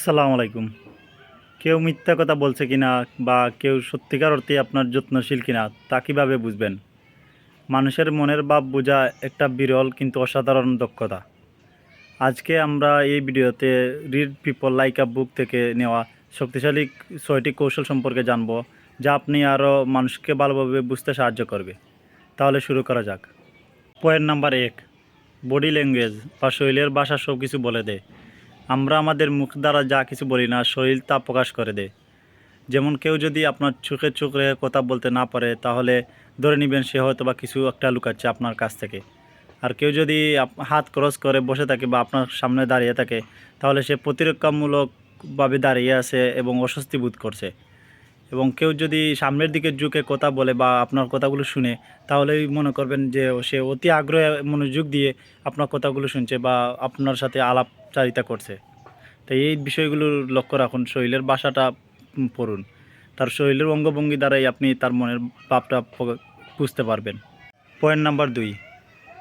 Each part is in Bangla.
আসসালামু আলাইকুম। কেউ মিথ্যা কথা বলছে কিনা বা কেউ সত্যিকার অর্থে আপনার যত্নশীল কিনা তা কীভাবে বুঝবেন? মানুষের মনের ভাব বোঝা একটা বিরল কিন্তু অসাধারণ দক্ষতা। আজকে আমরা এই ভিডিওতে read people like a book থেকে নেওয়া শক্তিশালী ছয়টি কৌশল সম্পর্কে জানব, যা আপনি আরও মানুষকে ভালোভাবে বুঝতে সাহায্য করবে। তাহলে শুরু করা যাক। পয়েন্ট নাম্বার এক বডি ল্যাঙ্গুয়েজ বা শরীরের ভাষা সব কিছু বলে দেয়। আমরা আমাদের মুখ দ্বারা যা কিছু বলি না, শরীর তা প্রকাশ করে দেয়। যেমন কেউ যদি আপনার চোখে চোখ রেখে কথা বলতে না পারে, তাহলে ধরে নেবেন সে হয়তো বা কিছু একটা লুকাচ্ছে আপনার কাছ থেকে। আর কেউ যদি হাত ক্রস করে বসে থাকে বা আপনার সামনে দাঁড়িয়ে থাকে, তাহলে সে প্রতিরক্ষামূলকভাবে দাঁড়িয়ে আছে এবং অস্বস্তি বোধ করছে। এবং কেউ যদি সামনের দিকে ঝুঁকে কথা বলে বা আপনার কথাগুলো শুনে তাহলেই মনে করবেন যে সে অতি আগ্রহে মনোযোগ দিয়ে আপনার কথাগুলো শুনছে বা আপনার সাথে আলাপচারিতা করছে। তো এই বিষয়গুলো লক্ষ্য রাখুন শরীরের বাসাটা পড়ুন। তার শরীরের অঙ্গভঙ্গি দ্বারাই আপনি তার মনের ভাবটা বুঝতে পারবেন। পয়েন্ট নাম্বার দুই,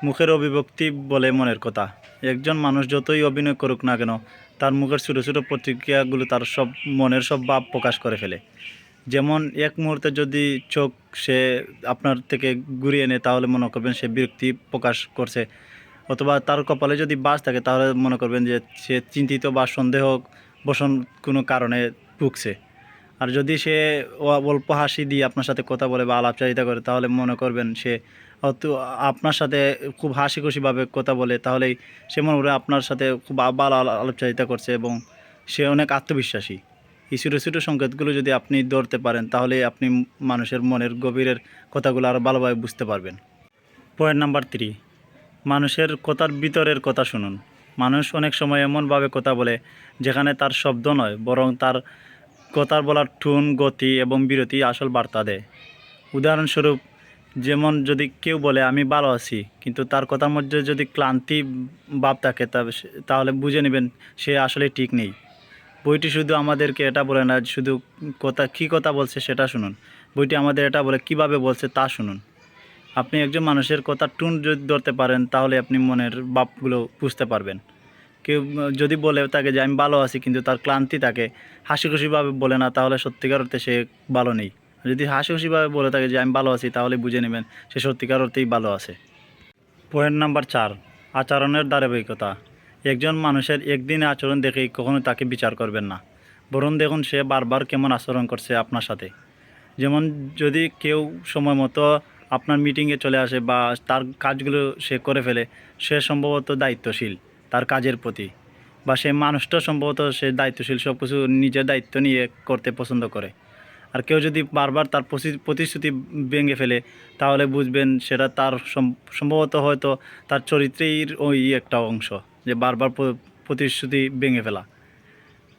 মুখের অভিব্যক্তি বলে মনের কথা। একজন মানুষ যতই অভিনয় করুক না কেন, তার মুখের ছোটো ছোটো প্রতিক্রিয়াগুলো তার সব, মনের সব ভাব প্রকাশ করে ফেলে। যেমন এক মুহূর্তে যদি চোখ সে আপনার থেকে ঘুরিয়ে নেয়, তাহলে মনে করবেন সে বিরক্তি প্রকাশ করছে। অথবা তার কপালে যদি বাস থাকে, তাহলে মনে করবেন যে সে চিন্তিত বা সন্দেহ বসন কোনো কারণে ভুগছে। আর যদি সে অল্প হাসি দিয়ে আপনার সাথে কথা বলে বা আলাপচারিতা করে, তাহলে মনে করবেন সে আপনার সাথে খুব হাসি খুশিভাবে কথা বলে, তাহলেই সে মনে করে আপনার সাথে খুব ভালো আলা- আলাপচারিতা করছে এবং সে অনেক আত্মবিশ্বাসী। এই ছোটো ছোটো সংকেতগুলো যদি আপনি ধরতে পারেন, তাহলে আপনি মানুষের মনের গভীরের কথাগুলো আরও ভালোভাবে বুঝতে পারবেন। পয়েন্ট নাম্বার থ্রি, মানুষের কথার ভিতরের কথা শুনুন। মানুষ অনেক সময় এমনভাবে কথা বলে, যেখানে তার শব্দ নয়, বরং তার কথার বলার ঠুন, গতি এবং বিরতি আসল বার্তা দেয়। উদাহরণস্বরূপ, যেমন যদি কেউ বলে, আমি ভালো আছি। কিন্তু তার কথার মধ্যে যদি ক্লান্তি ভাব থাকে তাহলে বুঝে নেবেন সে আসলে ঠিক নেই। বইটি শুধু আমাদেরকে এটা বলে না, শুধু কথা, কী কথা বলছে সেটা শুনুন। বইটি আমাদের এটা বলে কীভাবে বলছে তা শুনুন। আপনি একজন মানুষের কথা টুন যদি ধরতে পারেন, তাহলে আপনি মনের বাপগুলো বুঝতে পারবেন। কেউ যদি বলে তাকে যে, আমি ভালো আছি, কিন্তু তার ক্লান্তি তাকে হাসি খুশিভাবে বলে না, তাহলে সত্যিকার অর্থে সে ভালো নেই। যদি হাসি খুশিভাবে বলে থাকে যে, আমি ভালো আছি, তাহলে বুঝে নেবেন সে সত্যিকার অর্থেই ভালো আছে। পয়েন্ট নাম্বার চার, আচরণের ধারাবাহিকতা। একজন মানুষের একদিনে আচরণ দেখে কখনো তাকে বিচার করবেন না। বরং দেখুন, সে বারবার কেমন আচরণ করছে আপনার সাথে। যেমন যদি কেউ সময় মতো আপনার মিটিংয়ে চলে আসে বা তার কাজগুলো সে করে ফেলে, সে সম্ভবত দায়িত্বশীল তার কাজের প্রতি। বা সে মানুষটা সম্ভবত সে দায়িত্বশীল, সব কিছু নিজের দায়িত্ব নিয়ে করতে পছন্দ করে। আর কেউ যদি বারবার তার প্রতিশ্রুতি ভেঙে ফেলে, তাহলে বুঝবেন সেটা তার সম- সম্ভবত হয়তো তার চরিত্রের ওই একটা অংশ। যে বারবার প্রতিশ্রুতি ভেঙে ফেলা।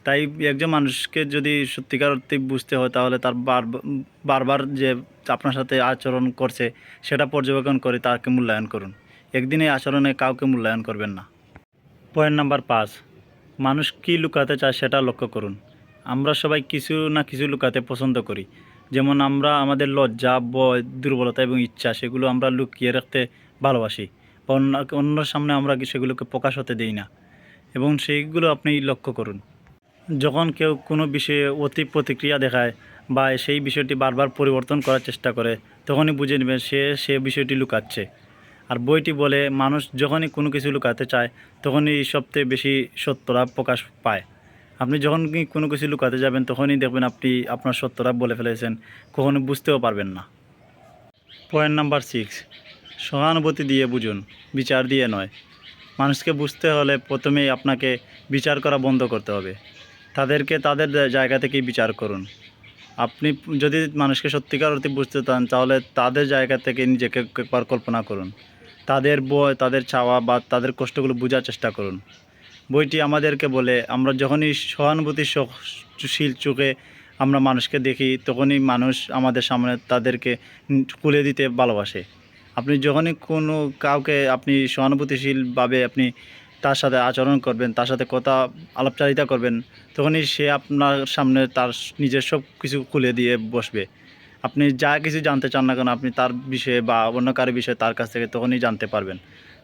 তাই একজন মানুষকে যদি সত্যিকার অর্থে বুঝতে হয়, তাহলে তার বার- বারবার যে আপনার সাথে আচরণ করছে, সেটা পর্যবেক্ষণ করে তাকে মূল্যায়ন করুন। একদিনে আচরণে কাউকে মূল্যায়ন করবেন না। পয়েন্ট নাম্বার পাঁচ, মানুষ কী লুকাতে চায় সেটা লক্ষ্য করুন। আমরা সবাই কিছু না কিছু লুকাতে পছন্দ করি। যেমন আমরা আমাদের লজ্জা বয় দুর্বলতা এবং ইচ্ছা, সেগুলো আমরা লুকিয়ে রাখতে ভালোবাসি। অন্য অন্যর সামনে আমরা সেগুলোকে প্রকাশ হতে দিই না। এবং সেইগুলো আপনি লক্ষ্য করুন। যখন কেউ কোনো বিষয়ে অতি প্রতিক্রিয়া দেখায় বা সেই বিষয়টি বারবার পরিবর্তন করার চেষ্টা করে, তখনই বুঝে নেবেন সে সে বিষয়টি লুকাচ্ছে। আর বইটি বলে, মানুষ যখনই কোনো কিছু লুকাতে চায়, তখনই সবচেয়ে বেশি সত্যরা প্রকাশ পায়। আপনি যখন কোনো কিছু লুকাতে যাবেন, তখনই দেখবেন আপনি আপনার সত্যরা বলে ফেলেছেন, কখনো বুঝতেও পারবেন না। পয়েন্ট নাম্বার সিক্স সহানুভূতি দিয়ে বুঝুন, বিচার দিয়ে নয়। মানুষকে বুঝতে হলে প্রথমেই আপনাকে বিচার করা বন্ধ করতে হবে। তাদেরকে তাদের জায়গা থেকেই বিচার করুন। আপনি যদি মানুষকে সত্যিকার অর্থে বুঝতে চান, তাহলে তাদের জায়গা থেকে নিজেকে একবার কল্পনা করুন। তাদের বয়, তাদের চাওয়া বা তাদের কষ্টগুলো বোঝার চেষ্টা করুন। বইটি আমাদেরকে বলে, আমরা যখনই সহানুভূতিশীল চোখে আমরা মানুষকে দেখি, তখনই মানুষ আমাদের সামনে তাদেরকে খুলে দিতে ভালোবাসে। আপনি যখনই কোনো কাউকে আপনি সহানুভূতিশীলভাবে আপনি তার সাথে আচরণ করবেন, তার সাথে কথা আলাপচারিতা করবেন, তখনই সে আপনার সামনে তার নিজের সব কিছু খুলে দিয়ে বসবে। আপনি যা কিছু জানতে চান না কেন, আপনি তার বিষয়ে বা অন্য কারও বিষয়ে তার কাছ থেকে তখনই জানতে পারবেন।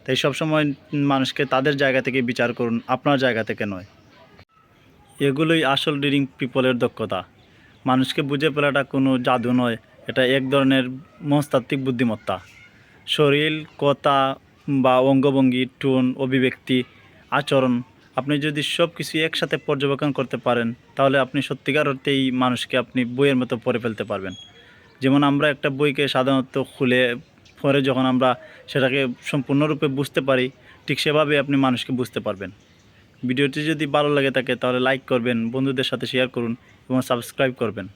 তাই সবসময় মানুষকে তাদের জায়গা থেকে বিচার করুন, আপনার জায়গা থেকে নয়। এগুলোই আসল রিডিং পিপলের দক্ষতা। মানুষকে বুঝে ফেলাটা কোনো জাদু নয়, এটা এক ধরনের মনস্তাত্ত্বিক বুদ্ধিমত্তা। শরীর, কথা বা অঙ্গভঙ্গি, টোন, অভিব্যক্তি, আচরণ, আপনি যদি সব কিছু একসাথে পর্যবেক্ষণ করতে পারেন, তাহলে আপনি সত্যিকার অর্থেই মানুষকে আপনি বইয়ের মতো পড়ে ফেলতে পারবেন। যেমন আমরা একটা বইকে সাধারণত খুলে পরে যখন আমরা সেটাকে সম্পূর্ণরূপে বুঝতে পারি, ঠিক সেভাবে আপনি মানুষকে বুঝতে পারবেন। ভিডিওটি যদি ভালো লাগে থাকে, তাহলে লাইক করবেন, বন্ধুদের সাথে শেয়ার করুন এবং সাবস্ক্রাইব করবেন।